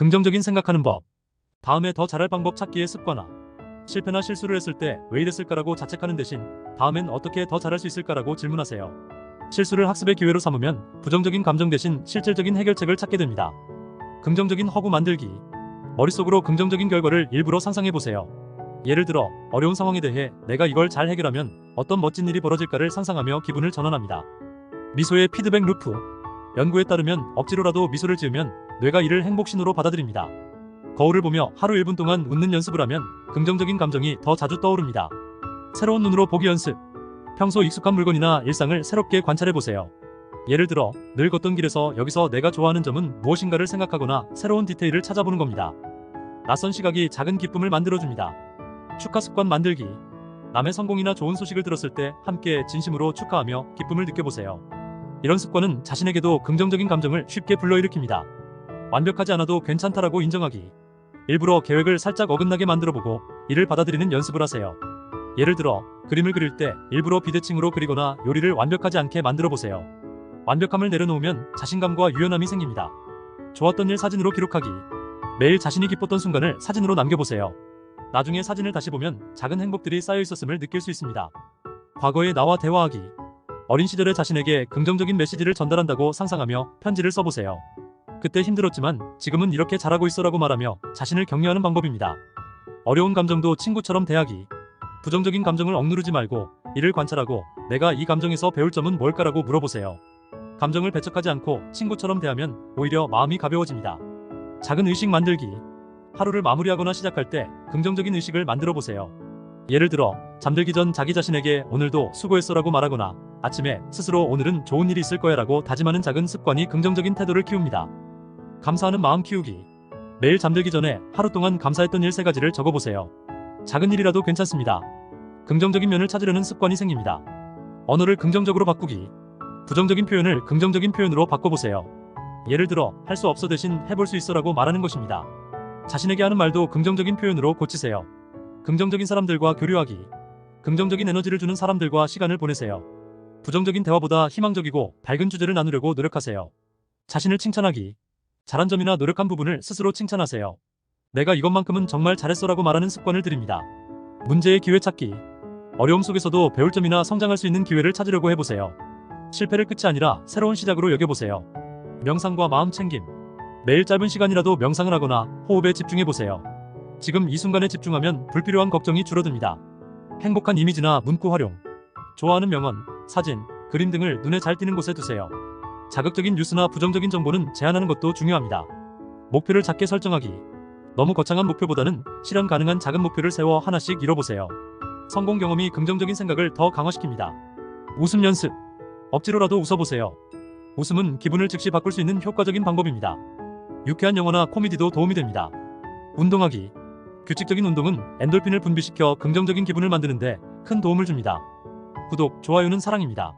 긍정적인 생각하는 법. 다음에 더 잘할 방법 찾기의 습관화. 실패나 실수를 했을 때 왜 이랬을까라고 자책하는 대신 다음엔 어떻게 더 잘할 수 있을까라고 질문하세요. 실수를 학습의 기회로 삼으면 부정적인 감정 대신 실질적인 해결책을 찾게 됩니다. 긍정적인 허구 만들기. 머릿속으로 긍정적인 결과를 일부러 상상해 보세요. 예를 들어 어려운 상황에 대해 내가 이걸 잘 해결하면 어떤 멋진 일이 벌어질까를 상상하며 기분을 전환합니다. 미소의 피드백 루프. 연구에 따르면 억지로라도 미소를 지으면 뇌가 이를 행복 신호로 받아들입니다. 거울을 보며 하루 1분 동안 웃는 연습을 하면 긍정적인 감정이 더 자주 떠오릅니다. 새로운 눈으로 보기 연습. 평소 익숙한 물건이나 일상을 새롭게 관찰해 보세요. 예를 들어 늘 걷던 길에서 여기서 내가 좋아하는 점은 무엇인가를 생각하거나 새로운 디테일을 찾아보는 겁니다. 낯선 시각이 작은 기쁨을 만들어줍니다. 축하 습관 만들기. 남의 성공이나 좋은 소식을 들었을 때 함께 진심으로 축하하며 기쁨을 느껴보세요. 이런 습관은 자신에게도 긍정적인 감정을 쉽게 불러일으킵니다. 완벽하지 않아도 괜찮다라고 인정하기. 일부러 계획을 살짝 어긋나게 만들어보고 이를 받아들이는 연습을 하세요. 예를 들어 그림을 그릴 때 일부러 비대칭으로 그리거나 요리를 완벽하지 않게 만들어 보세요. 완벽함을 내려놓으면 자신감과 유연함이 생깁니다. 좋았던 일 사진으로 기록하기. 매일 자신이 기뻤던 순간을 사진으로 남겨보세요. 나중에 사진을 다시 보면 작은 행복들이 쌓여 있었음을 느낄 수 있습니다. 과거의 나와 대화하기. 어린 시절의 자신에게 긍정적인 메시지를 전달한다고 상상하며 편지를 써보세요. 그때 힘들었지만 지금은 이렇게 잘하고 있어라고 말하며 자신을 격려하는 방법입니다. 어려운 감정도 친구처럼 대하기. 부정적인 감정을 억누르지 말고 이를 관찰하고 내가 이 감정에서 배울 점은 뭘까라고 물어보세요. 감정을 배척하지 않고 친구처럼 대하면 오히려 마음이 가벼워집니다. 작은 의식 만들기. 하루를 마무리하거나 시작할 때 긍정적인 의식을 만들어 보세요. 예를 들어 잠들기 전 자기 자신에게 오늘도 수고했어라고 말하거나 아침에 스스로 오늘은 좋은 일이 있을 거야라고 다짐하는 작은 습관이 긍정적인 태도를 키웁니다. 감사하는 마음 키우기. 매일 잠들기 전에 하루 동안 감사했던 일세 가지를 적어보세요. 작은 일이라도 괜찮습니다. 긍정적인 면을 찾으려는 습관이 생깁니다. 언어를 긍정적으로 바꾸기. 부정적인 표현을 긍정적인 표현으로 바꿔보세요. 예를 들어 할 수 없어 대신 해볼 수 있어 라고 말하는 것입니다. 자신에게 하는 말도 긍정적인 표현으로 고치세요. 긍정적인 사람들과 교류하기. 긍정적인 에너지를 주는 사람들과 시간을 보내세요. 부정적인 대화보다 희망적이고 밝은 주제를 나누려고 노력하세요. 자신을 칭찬하기. 잘한 점이나 노력한 부분을 스스로 칭찬하세요. 내가 이것만큼은 정말 잘했어라고 말하는 습관을 들입니다. 문제의 기회 찾기. 어려움 속에서도 배울 점이나 성장할 수 있는 기회를 찾으려고 해보세요. 실패를 끝이 아니라 새로운 시작으로 여겨보세요. 명상과 마음 챙김. 매일 짧은 시간이라도 명상을 하거나 호흡에 집중해보세요. 지금 이 순간에 집중하면 불필요한 걱정이 줄어듭니다. 행복한 이미지나 문구 활용. 좋아하는 명언, 사진, 그림 등을 눈에 잘 띄는 곳에 두세요. 자극적인 뉴스나 부정적인 정보는 제한하는 것도 중요합니다. 목표를 작게 설정하기. 너무 거창한 목표보다는 실현 가능한 작은 목표를 세워 하나씩 이뤄보세요. 성공 경험이 긍정적인 생각을 더 강화시킵니다. 웃음 연습. 억지로라도 웃어보세요. 웃음은 기분을 즉시 바꿀 수 있는 효과적인 방법입니다. 유쾌한 영화나 코미디도 도움이 됩니다. 운동하기. 규칙적인 운동은 엔돌핀을 분비시켜 긍정적인 기분을 만드는데 큰 도움을 줍니다. 구독, 좋아요는 사랑입니다.